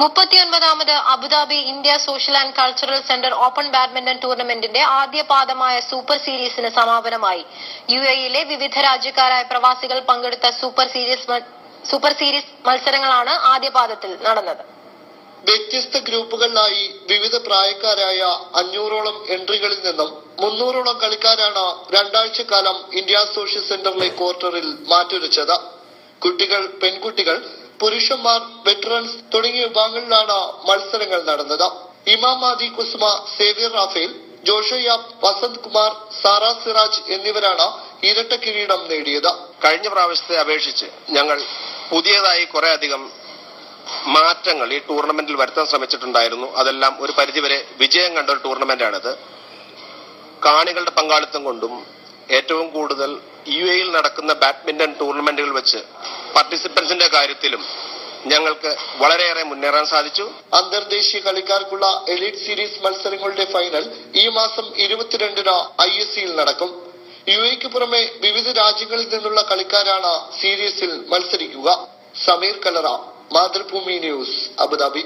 മുപ്പത്തിയൊൻപതാമത് Abu Dhabi India social and cultural centre open badminton ടൂർണമെന്റിന്റെ ആദ്യ പാദമായ super സീരീസിന് സമാപനമായി. U എയിലെ വിവിധ രാജ്യക്കാരായ പ്രവാസികൾ പങ്കെടുത്ത സൂപ്പർ സീരീസ് സൂപ്പർ സീരീസ് മത്സരങ്ങളാണ് ആദ്യ പാദത്തിൽ നടന്നത്. വ്യത്യസ്ത ഗ്രൂപ്പുകളിലായി വിവിധ പ്രായക്കാരായ അഞ്ഞൂറോളം എൻട്രികളിൽ നിന്നും മുന്നൂറോളം കളിക്കാരാണ് രണ്ടാഴ്ചക്കാലം ഇന്ത്യ സോഷ്യൽ സെന്ററിലെ ക്വാർട്ടറിൽ മാറ്റുരച്ചത്. കുട്ടികൾ പെൺകുട്ടികൾ പുരുഷന്മാർ വെറ്ററൻസ് തുടങ്ങിയ വിഭാഗങ്ങളിലാണ് മത്സരങ്ങൾ നടന്നത്. ഇമാമാദി കുസുമ കുസ്മ റാഫേൽ ജോഷയാബ് വസന്ത് കുമാർ സാറ സിറാജ് എന്നിവരാണ് ഇരട്ട കിരീടം നേടിയത്. കഴിഞ്ഞ പ്രാവശ്യത്തെ അപേക്ഷിച്ച് ഞങ്ങൾ പുതിയതായി കുറെ അധികം മാറ്റങ്ങൾ ഈ ടൂർണമെന്റിൽ വരുത്താൻ ശ്രമിച്ചിട്ടുണ്ടായിരുന്നു. അതെല്ലാം ഒരു പരിധിവരെ വിജയം കണ്ട ഒരു ടൂർണമെന്റാണിത്. കാണികളുടെ പങ്കാളിത്തം കൊണ്ടും ഏറ്റവും കൂടുതൽ യു എയിൽ നടക്കുന്ന ബാഡ്മിന്റൺ ടൂർണമെന്റുകൾ വെച്ച് പാർട്ടിസിപ്പൻസിന്റെ കാര്യത്തിലും ഞങ്ങൾക്ക് വളരെയേറെ മുന്നേറാൻ സാധിച്ചു. അന്തർദേശീയ കളിക്കാർക്കുള്ള എലീറ്റ് സീരീസ് മത്സരങ്ങളുടെ ഫൈനൽ ഈ മാസം ഇരുപത്തിരണ്ടിന് ഐ എസ് സിയിൽ നടക്കും. യു എക്ക് പുറമെ വിവിധ രാജ്യങ്ങളിൽ നിന്നുള്ള കളിക്കാരാണ് സീരീസിൽ മത്സരിക്കുക. Sameer Kalara Mathrubhumi news Abu Dhabi.